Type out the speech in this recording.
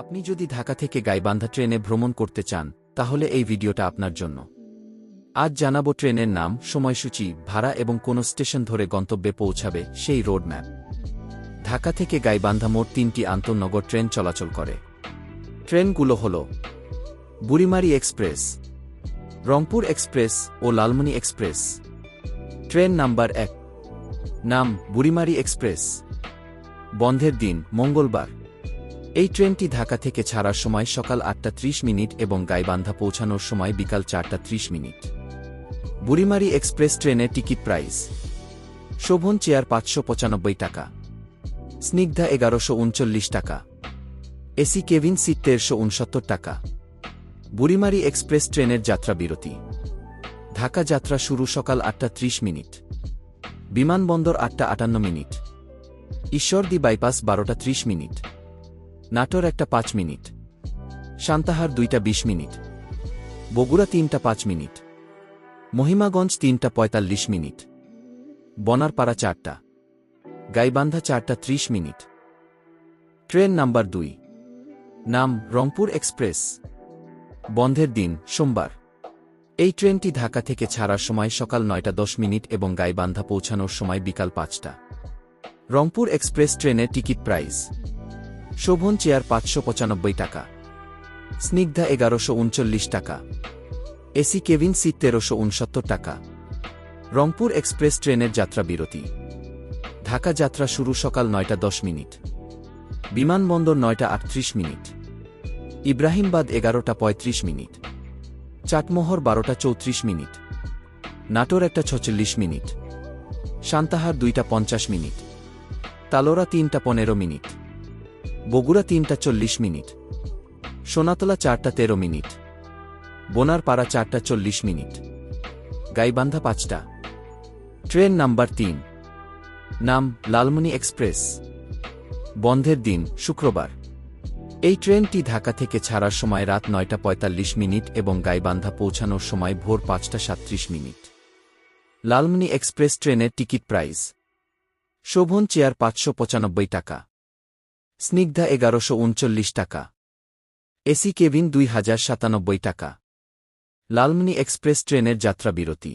আপনি যদি ঢাকা থেকে গাইবান্ধা ট্রেনে ভ্রমণ করতে চান, তাহলে এই ভিডিওটা আপনার জন্য। আজ জানাব ট্রেনের নাম, সময়সূচি, ভাড়া এবং কোন স্টেশন ধরে গন্তব্যে পৌঁছাবে সেই রোড ম্যাপ। ঢাকা থেকে গাইবান্ধা মোট তিনটি আন্তঃনগর ট্রেন চলাচল করে। ট্রেনগুলো হল বুড়িমারি এক্সপ্রেস, রংপুর এক্সপ্রেস ও লালমনি এক্সপ্রেস। ট্রেন নাম্বার এক, নাম বুড়িমারি এক্সপ্রেস। বন্ধের দিন, মঙ্গলবার। এই ট্রেনটি ঢাকা থেকে ছাড়ার সময় সকাল আটটা ত্রিশ মিনিট এবং গাইবান্ধা পৌঁছানোর সময় বিকাল চারটা ত্রিশ মিনিট। বুড়িমারি এক্সপ্রেস ট্রেনের টিকিট প্রাইস। শোভন চেয়ার পাঁচশো পঁচানব্বই টাকা। স্নিগ্ধা এগারোশো উনচল্লিশ টাকা। এসি কেভিন সিট তেরশো উনসত্তর টাকা। বুড়িমারি এক্সপ্রেস ট্রেনের যাত্রা বিরতি। ঢাকা যাত্রা শুরু সকাল আটটা ত্রিশ মিনিট। বিমানবন্দর আটটা আটান্ন মিনিট। ঈশ্বরদী বাইপাস বারোটা ত্রিশ মিনিট। নাটোর একটা পাঁচ মিনিট। সান্তাহার দুইটা বিশ মিনিট। বগুড়া তিনটা পাঁচ মিনিট। মহিমাগঞ্জ তিনটা পঁয়তাল্লিশ মিনিট। বনারপাড়া চারটা। গাইবান্ধা চারটা ত্রিশ মিনিট। ট্রেন নাম্বার দুই। নাম, রংপুর এক্সপ্রেস। বন্ধের দিন, সোমবার। এই ট্রেনটি ঢাকা থেকে ছাড়ার সময় সকাল নয়টা দশ মিনিট এবং গাইবান্ধা পৌঁছানোর সময় বিকাল পাঁচটা। রংপুর এক্সপ্রেস ট্রেনের টিকিট প্রাইস। শোভন চেয়ার পাঁচশো পঁচানব্বই টাকা। স্নিগ্ধা এগারোশো উনচল্লিশ টাকা। এসি কেভিন সিট তেরোশো উনসত্তর টাকা। রংপুর এক্সপ্রেস ট্রেনের যাত্রা বিরতি। ঢাকা যাত্রা শুরু সকাল নয়টা দশ মিনিট। বিমানবন্দর নয়টা আটত্রিশ মিনিট। ইব্রাহিমবাদ এগারোটা পঁয়ত্রিশ মিনিট। চাটমোহর বারোটা চৌত্রিশ মিনিট। নাটোর একটা ছচল্লিশ মিনিট। সান্তাহার দুইটা পঞ্চাশ মিনিট। তালোরা তিনটা পনেরো মিনিট। বগুড়া তিনটা চল্লিশ মিনিট। সোনাতলা চারটা তেরো মিনিট। বোনারপাড়া চারটা চল্লিশ মিনিট। গাইবান্ধা পাঁচটা। ট্রেন নাম্বার তিন। নাম, লালমনি এক্সপ্রেস। বন্ধের দিন, শুক্রবার। এই ট্রেনটি ঢাকা থেকে ছাড়ার সময় রাত নয়টা পঁয়তাল্লিশ মিনিট এবং গাইবান্ধা পৌঁছানোর সময় ভোর পাঁচটা সাত্রিশ মিনিট। লালমনি এক্সপ্রেস ট্রেনের টিকিট প্রাইস। শোভন চেয়ার পাঁচশো পঁচানব্বই টাকা। স্নিগ্ধা এগারোশো উনচল্লিশ টাকা। এসি কেভিন দুই হাজার সাতানব্বই টাকা। লালমনি এক্সপ্রেস ট্রেনের যাত্রা বিরতি